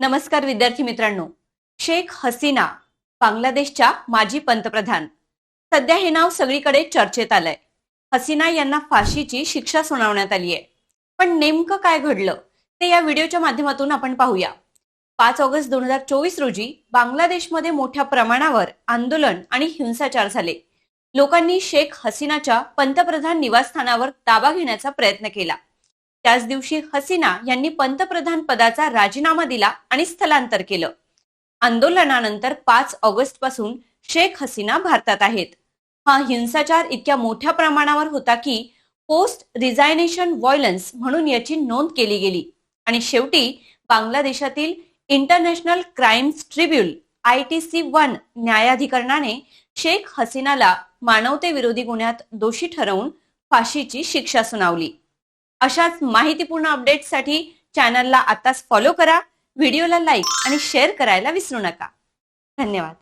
नमस्कार विद्यार्थी मित्रांनो. शेख हसीना बांगलादेशच्या माजी पंतप्रधान. सध्या हे नाव सगळीकडे चर्चेत आलंय. हसीना यांना फाशीची शिक्षा सुनावण्यात आली आहे. पण नेमकं काय घडलं ते या व्हिडिओच्या माध्यमातून आपण पाहूया. पाच ऑगस्ट दोन हजार चोवीस रोजी बांगलादेशमध्ये मोठ्या प्रमाणावर आंदोलन आणि हिंसाचार झाले. लोकांनी शेख हसीनाच्या पंतप्रधान निवासस्थानावर ताबा घेण्याचा प्रयत्न केला. त्याच दिवशी हसीना यांनी पंतप्रधान पदाचा राजीनामा दिला आणि स्थलांतर केलं. आंदोलनानंतर पाच ऑगस्टपासून शेख हसीना भारतात आहेत. हा हिंसाचार इतक्या मोठ्या प्रमाणावर होता की पोस्ट रिझायनेशन व्हायलन्स म्हणून याची नोंद केली गेली. आणि शेवटी बांगलादेशातील international crimes tribunal I T C one न्यायाधिकरणाने शेख हसीनाला मानवतेविरोधी गुन्ह्यात दोषी ठरवून फाशीची शिक्षा सुनावली. अशाच माहितीपूर्ण अपडेट्ससाठी चॅनलला आताच फॉलो करा. व्हिडिओला लाईक आणि शेअर करायला विसरू नका. धन्यवाद.